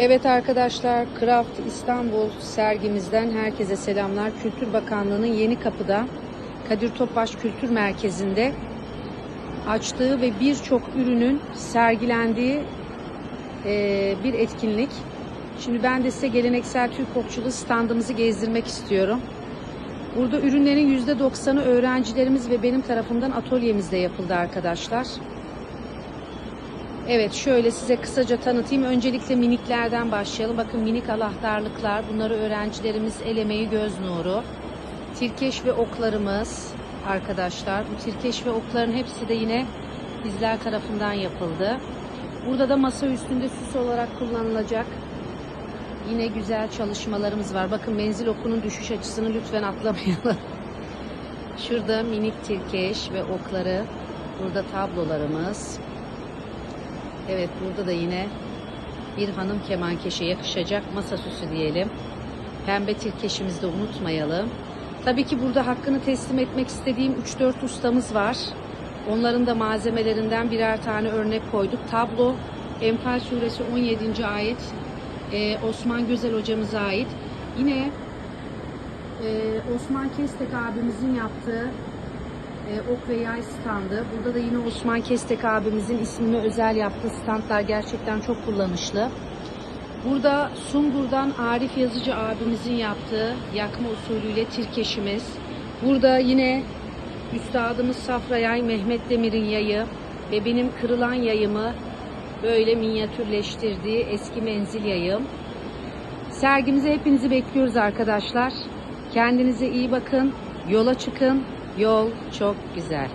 Evet arkadaşlar, Craft İstanbul sergimizden herkese selamlar. Kültür Bakanlığı'nın Yeni Kapı'da Kadir Topbaş Kültür Merkezi'nde açtığı ve birçok ürünün sergilendiği eee, bir etkinlik. Şimdi ben de size geleneksel Türk okçulu standımızı gezdirmek istiyorum. Burada ürünlerin %90'ı öğrencilerimiz ve benim tarafımdan atölyemizde yapıldı arkadaşlar. Evet şöyle size kısaca tanıtayım. Öncelikle miniklerden başlayalım. Bakın minik alahtarlıklar. Bunları öğrencilerimiz el emeği göz nuru. Tirkeş ve oklarımız arkadaşlar. Bu tirkeş ve okların hepsi de yine bizler tarafından yapıldı. Burada da masa üstünde süs olarak kullanılacak yine güzel çalışmalarımız var. Bakın menzil okunun düşüş açısını lütfen atlamayalım. Şurada minik tirkeş ve okları. Burada tablolarımız. Evet burada da yine bir hanım kemankeşe yakışacak masa süsü diyelim. Pembe tirkeşimizi de unutmayalım. Tabii ki burada hakkını teslim etmek istediğim 3-4 ustamız var. Onların da malzemelerinden birer tane örnek koyduk. Tablo Enfal suresi 17. ayet Ee, Osman Gözel hocamıza ait. Yine e, Osman Kestek abimizin yaptığı ok ve yay standı. Burada da yine Osman Kestek abimizin ismine özel yaptığı standlar gerçekten çok kullanışlı. Burada Sungur'dan Arif Yazıcı abimizin yaptığı yakma usulüyle tirkeşimiz. Burada yine Üstadımız Safra Yay Mehmet Demir'in yayı ve benim kırılan yayımı böyle minyatürleştirdiği eski menzil yayım. Sergimize hepinizi bekliyoruz arkadaşlar. Kendinize iyi bakın. Yola çıkın. Yol çok güzel.